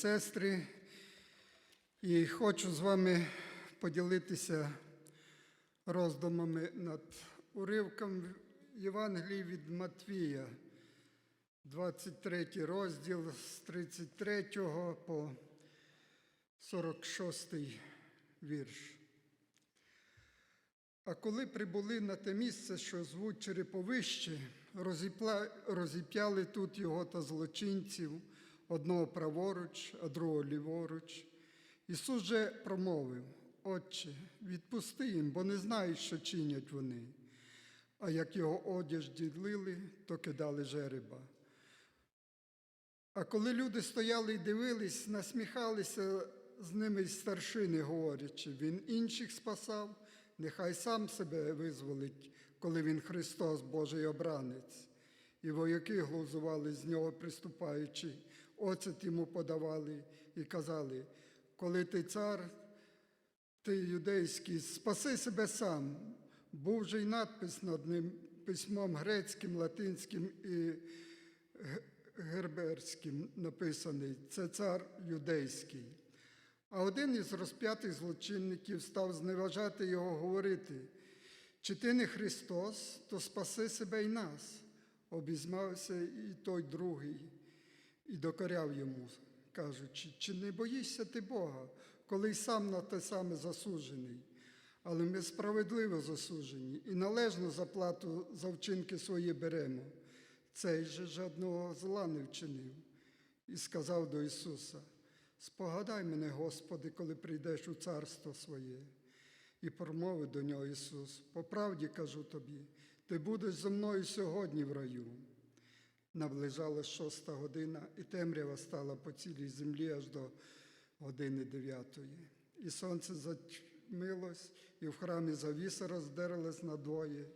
сестри, і хочу з вами поділитися роздумами над уривком Євангелії від Матвія, 23 розділ з 33 по 46 вірш. А коли прибули на те місце, що звуть Череповище, розіп'яли тут його та злочинців, одного праворуч, а другого ліворуч. Ісус же промовив: Отче, відпусти їм, бо не знають, що чинять вони. А як його одяж ділили, то кидали жереба. А коли люди стояли і дивились, насміхалися з ними старшини, говорячи, він інших спасав, нехай сам себе визволить, коли він Христос, Божий обранець. І вояки глузували з нього, приступаючи, оцет йому подавали і казали, коли ти цар, ти юдейський, спаси себе сам. Був же й надпис над ним письмом грецьким, латинським і ге- герберським написаний це цар юдейський. А один із розп'ятих злочинників став зневажати його, говорити: чи ти не Христос, то спаси себе й нас. Обізнався і той другий, і докоряв йому, кажучи, чи не боїшся ти Бога, коли й сам на те саме засуджений? Але ми справедливо засуджені і належну заплату за вчинки свої беремо. Цей же жодного зла не вчинив. І сказав до Ісуса: Спогадай мене, Господи, коли прийдеш у царство своє. І промовив до нього Ісус: По правді кажу тобі, ти будеш зі мною сьогодні в раю. Наближалась шоста година, і темрява стала по цілій землі аж до години дев'ятої. І сонце затьмилось, і в храмі завіса роздерлась надвоє.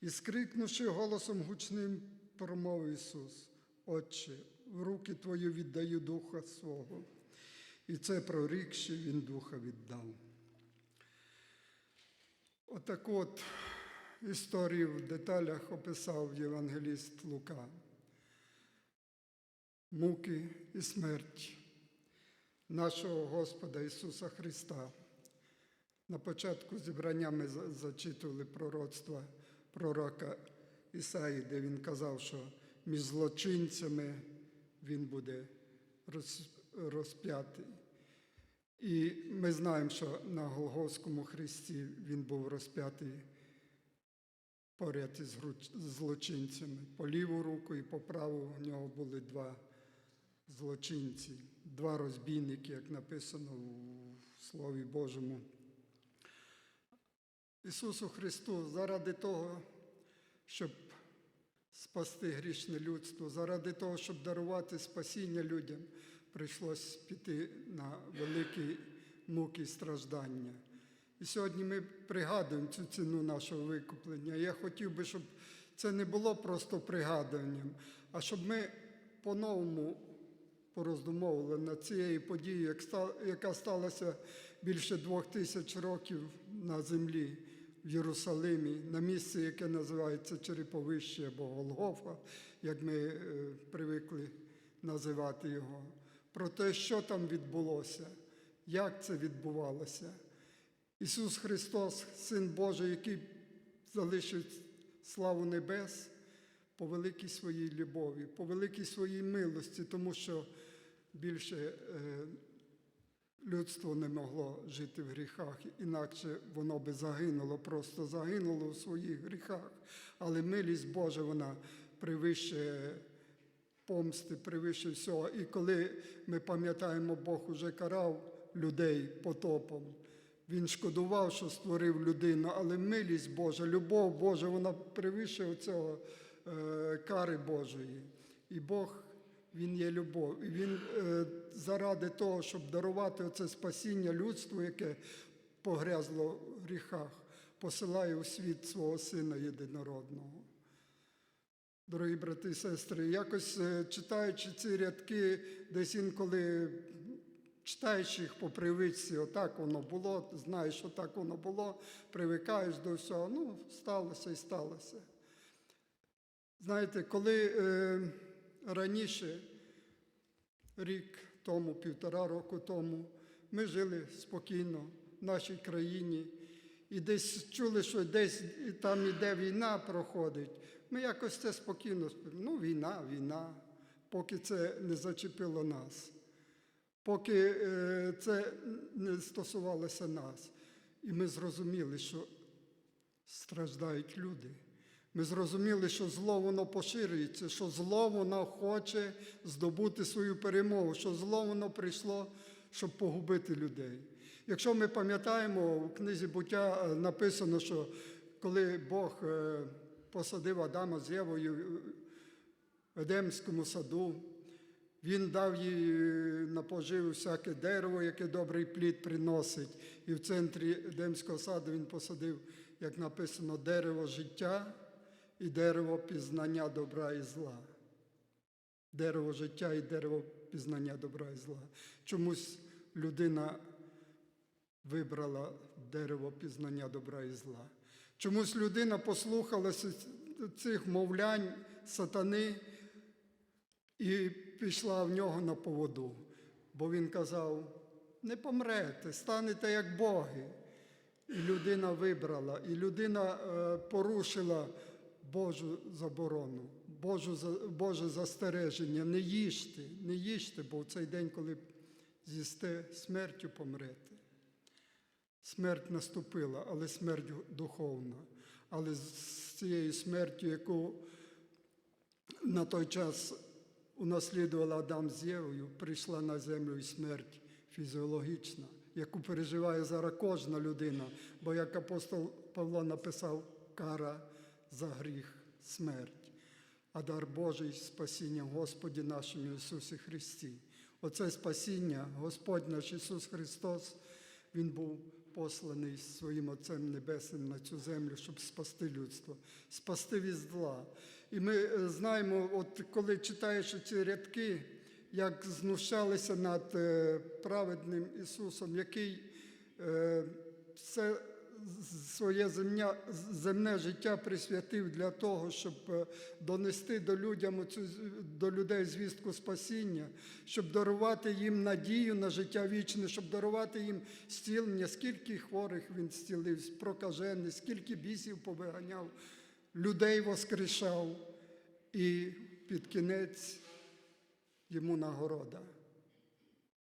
І скрикнувши голосом гучним, промовив Ісус: Отче, в руки Твої віддаю духа свого. І це прорікши, Він духа віддав. Отаку от історію в деталях описав євангеліст Лука. Муки і смерть нашого Господа Ісуса Христа. На початку зібрання ми зачитували пророцтва пророка Ісаї, де він казав, що між злочинцями він буде розп'ятий. І ми знаємо, що на Голгофському хресті він був розп'ятий поряд із злочинцями. По ліву руку і по праву в нього були два злочинці, два розбійники, як написано в Слові Божому. Ісусу Христу заради того, щоб спасти грішне людство, заради того, щоб дарувати спасіння людям, прийшлось піти на великі муки і страждання. І сьогодні ми пригадуємо цю ціну нашого викуплення. Я хотів би, щоб це не було просто пригадуванням, а щоб ми по-новому пороздумовували над цією подією, яка сталася більше двох тисяч років на землі в Єрусалимі, на місці, яке називається Череповище або Голгофа, як ми е, привикли називати його, про те, що там відбулося, як це відбувалося. Ісус Христос, Син Божий, який залишив славу небес по великій своїй любові, по великій своїй милості, тому що більше е, людство не могло жити в гріхах, інакше воно би загинуло, просто загинуло у своїх гріхах. Але милість Божа, вона превище помсти, превище всього. І коли ми пам'ятаємо, Бог уже карав людей потопом. Він шкодував, що створив людину, але милість Божа, любов Божа, вона превище цього кари Божої. І Бог, Він є любов. І Він е, заради того, щоб дарувати оце спасіння людству, яке погрязло в гріхах, посилає у світ свого Сина єдинородного. Дорогі брати і сестри, якось е, читаючи ці рядки, десь інколи читаєш їх по привичці, отак воно було, знаєш, що так воно було, привикаєш до всього, ну, сталося і сталося. Знаєте, коли е, раніше, рік тому, півтора року тому, ми жили спокійно в нашій країні і десь чули, що десь там іде війна проходить. Ми якось це спокійно. Ну, війна, війна, поки це не зачепило нас, поки е, це не стосувалося нас. І ми зрозуміли, що страждають люди. Ми зрозуміли, що зло воно поширюється, що зло воно хоче здобути свою перемогу, що зло воно прийшло, щоб погубити людей. Якщо ми пам'ятаємо, в книзі буття е, написано, що коли Бог е, посадив Адама з Євою в Едемському саду, він дав їй на поживу всяке дерево, яке добрий плід приносить. І в центрі Едемського саду він посадив, як написано, дерево життя і дерево пізнання добра і зла. Дерево життя і дерево пізнання добра і зла. Чомусь людина вибрала дерево пізнання добра і зла. Чомусь людина послухалася цих мовлянь сатани і пішла в нього на поводу, бо він казав: не помрете, станете як боги. І людина вибрала, і людина е, порушила Божу заборону, Божу, Боже застереження, не їжте, не їжте, бо в цей день, коли з'їсте, смертю помрете. Смерть наступила, але смерть духовна. Але з цією смертю, яку на той час унаслідувала Адам з Євою, прийшла на землю і смерть фізіологічна, яку переживає зараз кожна людина. Бо як апостол Павло написав, кара за гріх смерть, а дар Божий спасіння Господі нашому Ісусі Христі. Оце спасіння, Господь наш Ісус Христос, Він був посланий своїм Отцем Небесним на цю землю, щоб спасти людство, спасти від зла. І ми е, знаємо, от коли читаєш ці рядки, як знущалися над е, праведним Ісусом, який е, все своє земня, земне життя присвятив для того, щоб е, донести до, людям до людей звістку спасіння, щоб дарувати їм надію на життя вічне, щоб дарувати їм зцілення, скільки хворих він зцілив, прокажених, скільки бісів повиганяв, людей воскрешав, і під кінець йому нагорода.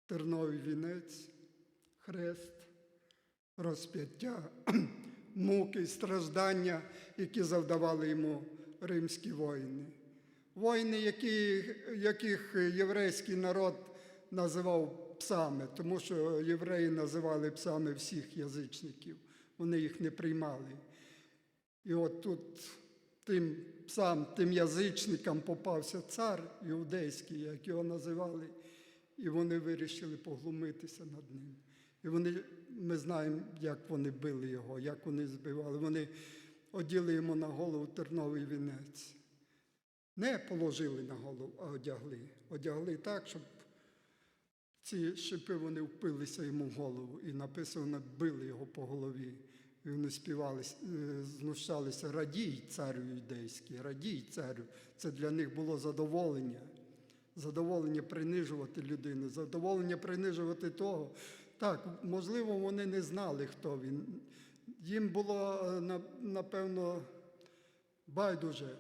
Терновий вінець, хрест, розп'яття, муки, страждання, які завдавали йому римські воїни. Воїни, які, яких єврейський народ називав псами, тому що євреї називали псами всіх язичників. Вони їх не приймали. І от тут тим псам, тим язичникам попався цар іудейський, як його називали, і вони вирішили поглумитися над ним. І вони, ми знаємо, як вони били його, як вони збивали. Вони оділи йому на голову терновий вінець. Не положили на голову, а одягли. Одягли так, щоб ці шипи вони впилися йому в голову. І написано, били його по голові. І вони співали, е, знущалися, радій царю юдейський, радій царю. Це для них було задоволення. Задоволення принижувати людину, задоволення принижувати того. Так, можливо, вони не знали, хто він. Їм було, е, напевно, байдуже,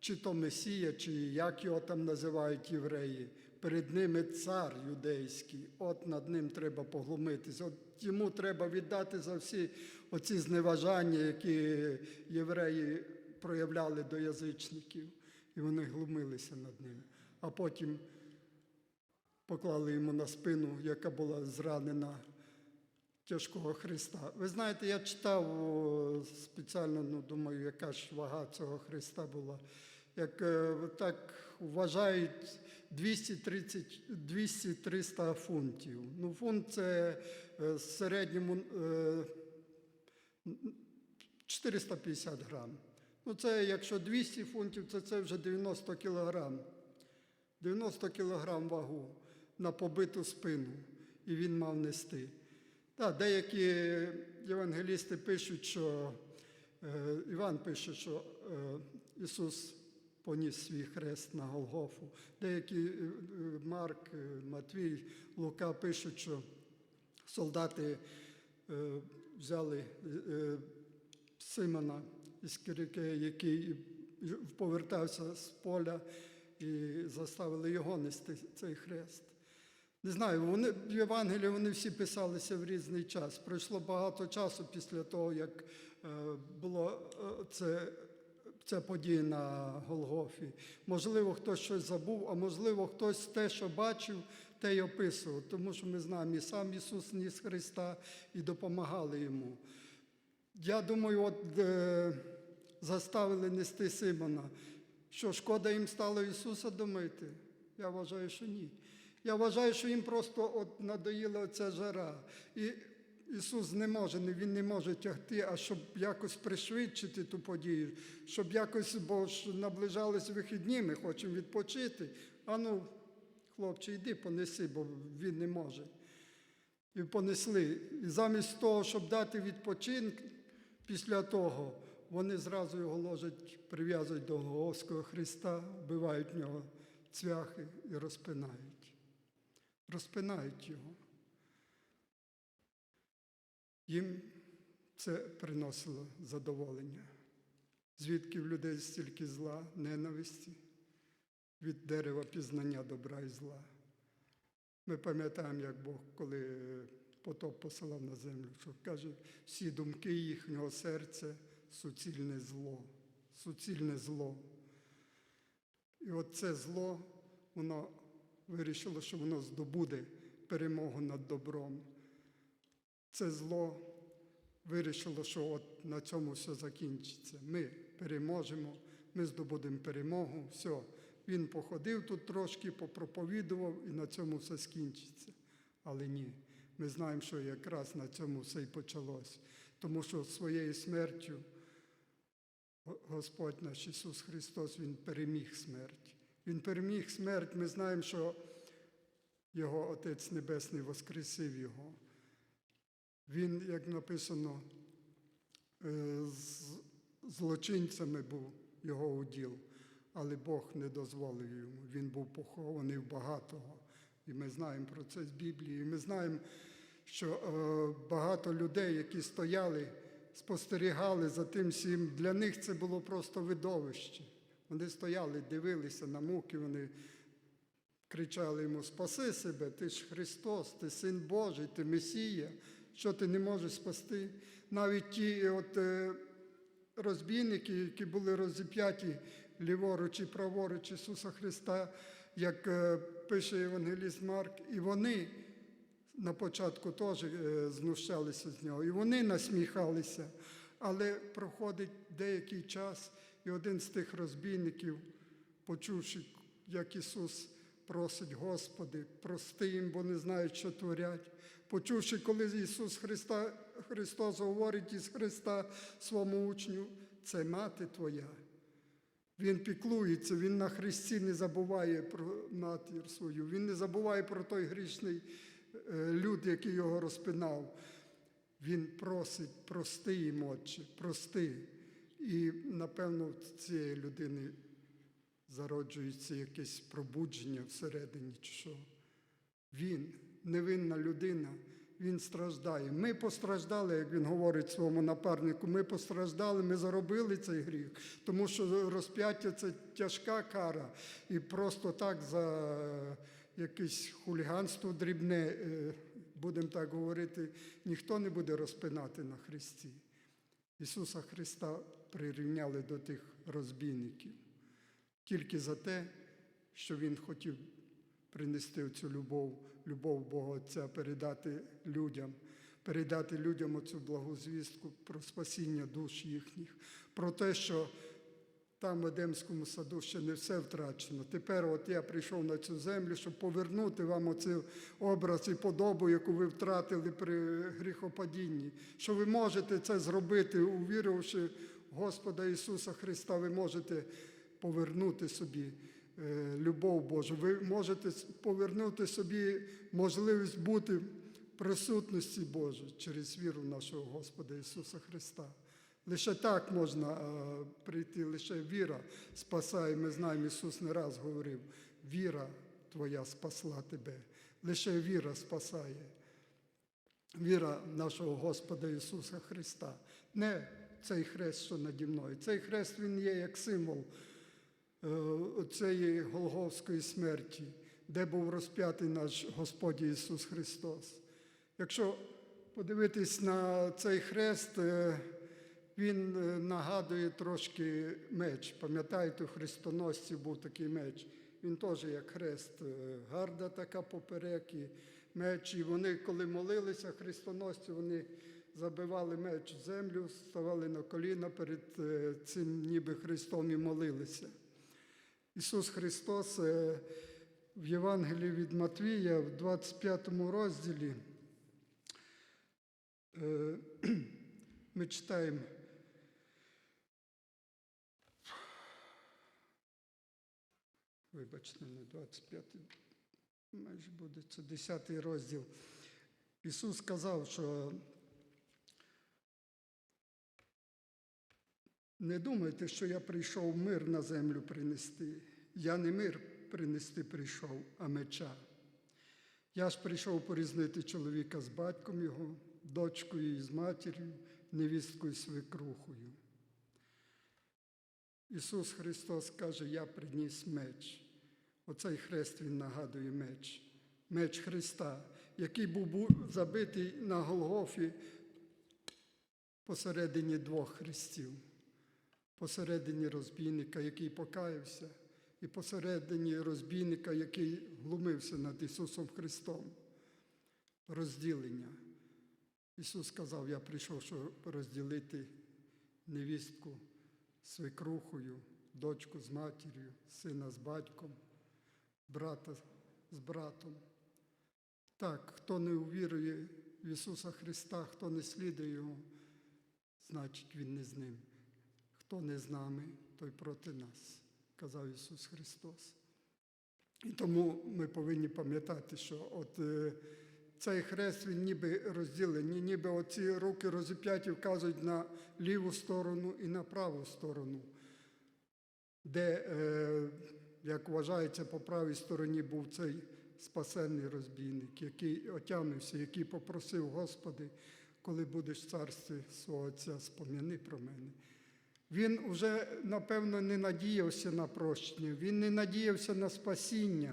чи то Месія, чи як його там називають євреї. Перед ними цар юдейський, от над ним треба поглумитись. От йому треба віддати за всі оці зневажання, які євреї проявляли до язичників. І вони глумилися над ним. А потім поклали йому на спину, яка була зранена тяжкого Христа. Ви знаєте, я читав спеціально, ну думаю, яка ж вага цього Христа була. Як е, так вважають 200-300 фунтів. Ну, фунт це е, в середньому е, 450 грам. Ну, це якщо 200 фунтів, то це вже 90 кілограм. 90 кілограм вагу на побиту спину, і він мав нести. Так, деякі євангелісти пишуть, що е, Іван пише, що е, Ісус поніс свій хрест на Голгофу. Деякі е, Марк, е, Матвій, Лука пишуть, що солдати е, взяли е, Симона із Кирикеї, який повертався з поля і заставили його нести цей хрест. Не знаю, вони Євангелії вони всі писалися в різний час. Пройшло багато часу після того, як е, було е, це, ця подія на Голгофі. Можливо, хтось щось забув, а можливо, хтось те, що бачив, те й описував. Тому що ми знаємо, і сам Ісус ніс Христа і допомагали йому. Я думаю, от е, заставили нести Симона. Що шкода їм стало Ісуса, думаєте? Я вважаю, що ні. Я вважаю, що їм просто от надоїла оця жара. І Ісус не може, Він не може тягти, а щоб якось пришвидшити ту подію, щоб якось, бо ж наближались вихідні, ми хочемо відпочити. А ну, хлопче, йди понеси, бо він не може. І понесли. І замість того, щоб дати відпочинок після того, вони зразу його ложать, прив'язують до Голгофського Христа, вбивають в нього цвяхи і розпинають. Розпинають його. Їм це приносило задоволення. Звідки в людей стільки зла, ненависті, від дерева пізнання добра і зла. Ми пам'ятаємо, як Бог, коли потоп посилав на землю, що каже, всі думки їхнього серця суцільне зло, суцільне зло. І от це зло, воно вирішило, що воно здобуде перемогу над добром. Це зло вирішило, що от на цьому все закінчиться. Ми переможемо, ми здобудемо перемогу, все. Він походив тут трошки, попроповідував і на цьому все скінчиться. Але ні, ми знаємо, що якраз на цьому все і почалось. Тому що своєю смертю Господь наш Ісус Христос, Він переміг смерть. Він переміг смерть. Ми знаємо, що Його Отець Небесний воскресив Його. Він, як написано, е, з злочинцями був його уділ, але Бог не дозволив йому. Він був похований в багатого. І ми знаємо про це з Біблії. Ми знаємо, що е, багато людей, які стояли, спостерігали за тим всім, для них це було просто видовище. Вони стояли, дивилися на муки, вони кричали йому: Спаси себе, ти ж Христос, ти син Божий, ти Месія, що ти не можеш спасти. Навіть ті от, е, розбійники, які були розіп'яті ліворуч і праворуч Ісуса Христа, як е, пише Євангеліст Марк, і вони на початку теж е, знущалися з нього, і вони насміхалися. Але проходить деякий час, і один з тих розбійників, почувши, як Ісус просить, Господи, прости їм, бо не знають, що творять. Почувши, коли Ісус Христа, Христос говорить із Христа своєму учню, це мати Твоя. Він піклується, він на Христі не забуває про матір свою, він не забуває про той грішний е, люд, який його розпинав. Він просить, прости їм, Отче, прости. І, напевно, в цієї людини зароджується якесь пробудження всередині, що. Він, невинна людина, він страждає. Ми постраждали, як він говорить своєму напарнику, ми постраждали, ми заробили цей гріх, тому що розп'яття це тяжка кара. І просто так за якесь хуліганство дрібне, е, будемо так говорити, ніхто не буде розпинати на Христі. Ісуса Христа прирівняли до тих розбійників тільки за те, що Він хотів принести цю любов, любов Бога Отця, передати людям, передати людям оцю благу звістку про спасіння душ їхніх, про те, що там в Едемському саду ще не все втрачено. Тепер от я прийшов на цю землю, щоб повернути вам оцей образ і подобу, яку ви втратили при гріхопадінні. Що ви можете це зробити, увіривши в Господа Ісуса Христа, ви можете повернути собі е, любов Божу. Ви можете повернути собі можливість бути в присутності Божої через віру нашого Господа Ісуса Христа. Лише так можна е, прийти, лише віра спасає. Ми знаємо, Ісус не раз говорив: віра твоя спасла тебе. Лише віра спасає. Віра нашого Господа Ісуса Христа. Не цей хрест, що наді мною. Цей хрест він є як символ е, цієї Голговської смерті, де був розп'ятий наш Господь Ісус Христос. Якщо подивитись на цей хрест, е, він е, нагадує трошки меч. Пам'ятаєте, у хрестоносців був такий меч. Він теж як хрест, гарда така поперек і меч. І вони, коли молилися хрестоносці, вони забивали меч в землю, ставали на коліна перед е, цим ніби Христом і молилися. Ісус Христос е, в Євангелії від Матвія в 25 розділі е, ми читаємо. Вибачте, не 25, майже буде це 10 розділ. Ісус сказав, що не думайте, що я прийшов мир на землю принести. Я не мир принести прийшов, а меча. Я ж прийшов порізнити чоловіка з батьком його, дочкою і з матір'ю, невісткою свекрухою. Ісус Христос каже, я приніс меч. Оцей хрест він нагадує меч, меч Христа, який був забитий на Голгофі посередині двох хрестів, посередині розбійника, який покаявся, і посередині розбійника, який глумився над Ісусом Христом. Розділення. Ісус сказав, я прийшов, щоб розділити невістку свекрухою, дочку з матір'ю, сина з батьком, брата з братом. Так, хто не увірує в Ісуса Христа, хто не слідує Його, значить Він не з ним. Хто не з нами, той проти нас, казав Ісус Христос. І тому ми повинні пам'ятати, що от е, цей хрест він ніби розділений, ніби оці руки розіп'яті вказують на ліву сторону і на праву сторону, де, е, як вважається, по правій стороні був цей спасенний розбійник, який отямився, який попросив, Господи, коли будеш в царстві свого Отця, спом'яни про мене. Він вже, напевно, не надіявся на прощення, він не надіявся на спасіння.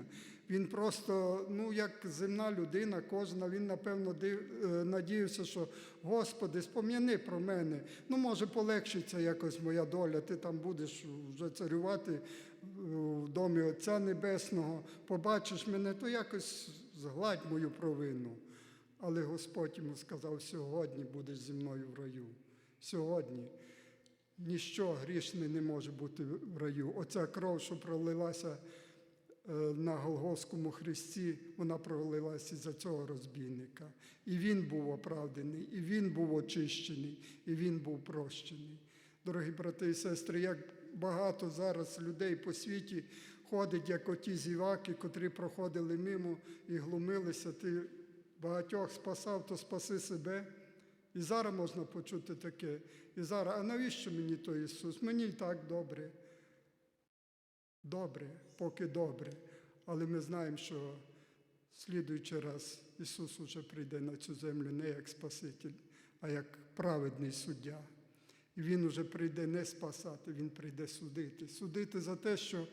Він просто, ну, як земна людина, кожна, він, напевно, е, надіявся, що Господи, спом'яни про мене. Ну, може, полегшиться якось моя доля, ти там будеш вже царювати е, в домі Отця Небесного, побачиш мене, то якось згладь мою провину. Але Господь йому сказав, сьогодні будеш зі мною в раю. Сьогодні. Ніщо грішне не може бути в раю. Оця кров, що пролилася е, на Голгофському хресті, вона пролилася за цього розбійника. І він був оправданий, і він був очищений, і він був прощений. Дорогі брати і сестри, як багато зараз людей по світі ходить, як оті зіваки, котрі проходили мимо і глумилися, ти багатьох спасав, то спаси себе. І зараз можна почути таке. І зараз, а навіщо мені той Ісус? Мені і так добре. Добре, поки добре. Але ми знаємо, що слідуючий раз Ісус уже прийде на цю землю не як Спаситель, а як праведний суддя. І Він уже прийде не спасати, Він прийде судити. Судити за те, що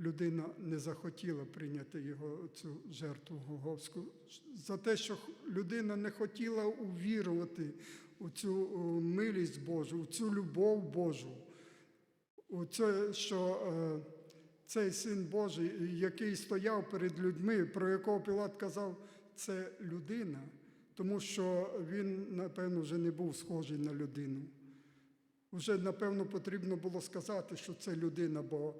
людина не захотіла прийняти його цю жертву Голговську, за те, що людина не хотіла увірувати у цю милість Божу, у цю любов Божу, у це, що е, цей син Божий, який стояв перед людьми, про якого Пілат казав, це людина, тому що він, напевно, вже не був схожий на людину. Вже, напевно, потрібно було сказати, що це людина, бо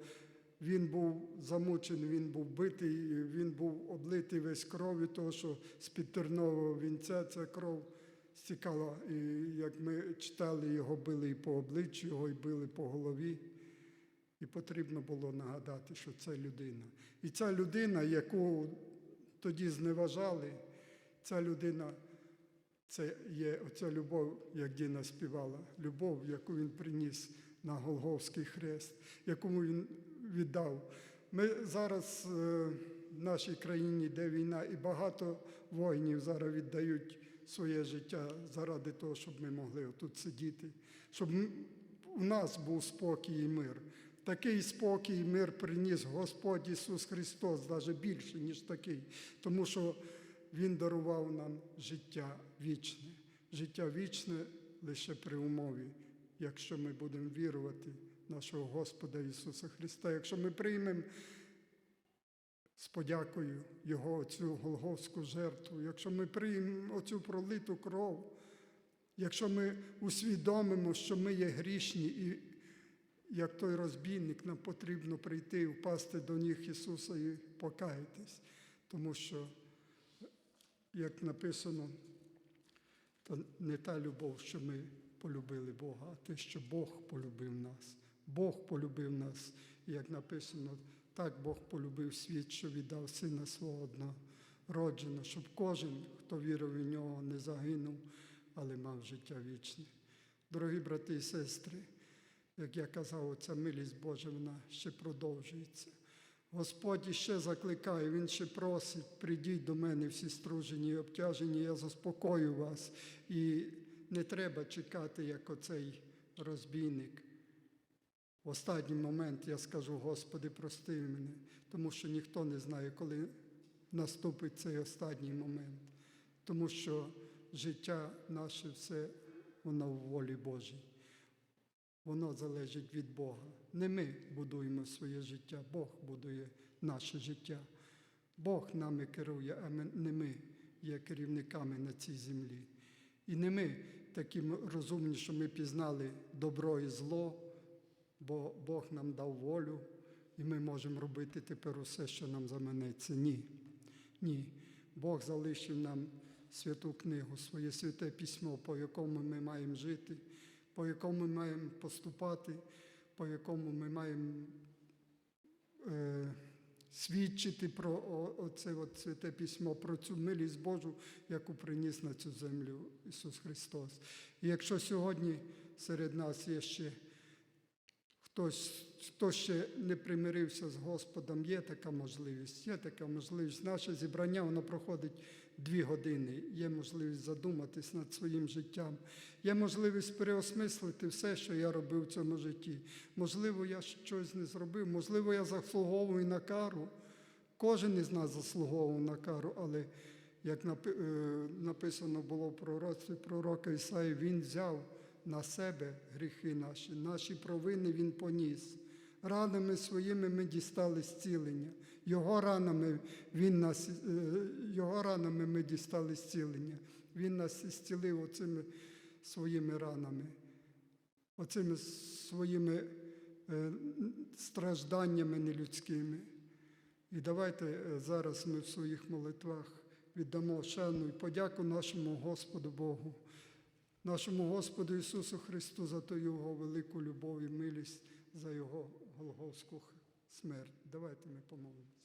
він був замучений, він був битий, він був облитий весь кров'ю, того, що з-під тернового вінця ця кров стікала. І як ми читали, його били і по обличчю, його і били по голові. І потрібно було нагадати, що це людина. І ця людина, яку тоді зневажали, ця людина це є оця любов, як Діна співала, любов, яку він приніс на Голговський хрест, якому він віддав. Ми зараз е, в нашій країні йде війна, і багато воїнів зараз віддають своє життя заради того, щоб ми могли тут сидіти, щоб у нас був спокій і мир. Такий спокій і мир приніс Господь Ісус Христос, навіть більше, ніж такий, тому що Він дарував нам життя вічне. Життя вічне лише при умові, якщо ми будемо вірувати нашого Господа Ісуса Христа, якщо ми приймемо з подякою Його цю Голговську жертву, якщо ми приймемо оцю пролиту кров, якщо ми усвідомимо, що ми є грішні, і як той розбійник, нам потрібно прийти і впасти до ніг Ісуса і покаятись, тому що, як написано, то не та любов, що ми полюбили Бога, а те, що Бог полюбив нас. Бог полюбив нас, як написано, так Бог полюбив світ, що віддав Сина свого однородженого, щоб кожен, хто вірив у нього, не загинув, але мав життя вічне. Дорогі брати і сестри, як я казав, ця милість Божа, вона ще продовжується. Господь іще закликає, Він ще просить, прийдіть до мене всі стружені і обтяжені, я заспокою вас. І не треба чекати, як оцей розбійник В останній момент я скажу, Господи, прости мене, тому що ніхто не знає, коли наступить цей останній момент. Тому що життя наше все воно в волі Божій. Воно залежить від Бога. Не ми будуємо своє життя, Бог будує наше життя. Бог нами керує, а не ми є керівниками на цій землі. І не ми такі розумні, що ми пізнали добро і зло, бо Бог нам дав волю, і ми можемо робити тепер усе, що нам заманеться. Ні. Ні. Бог залишив нам святу книгу, своє святе письмо, по якому ми маємо жити, по якому ми маємо поступати, по якому ми маємо е, свідчити про оце святе письмо, про цю милість Божу, яку приніс на цю землю Ісус Христос. І якщо сьогодні серед нас є ще хтось, хто ще не примирився з Господом, є така можливість, є така можливість. Наше зібрання воно проходить дві години. Є можливість задуматись над своїм життям, є можливість переосмислити все, що я робив в цьому житті. Можливо, я щось не зробив, можливо, я заслуговую на кару. Кожен із нас заслуговував на кару, але як е, написано було в пророцтві пророка Ісаї, він взяв на себе гріхи наші, наші провини він поніс. Ранами своїми ми дістали зцілення. Його ранами, він нас, е, його ранами ми дістали зцілення. Він нас зцілив оцими своїми ранами, оцими своїми е, стражданнями нелюдськими. І давайте е, зараз ми в своїх молитвах віддамо шану і подяку нашому Господу Богу, нашому Господу Ісусу Христу за ту Його велику любов і милість, за Його Голгофську смерть. Давайте ми помолимося.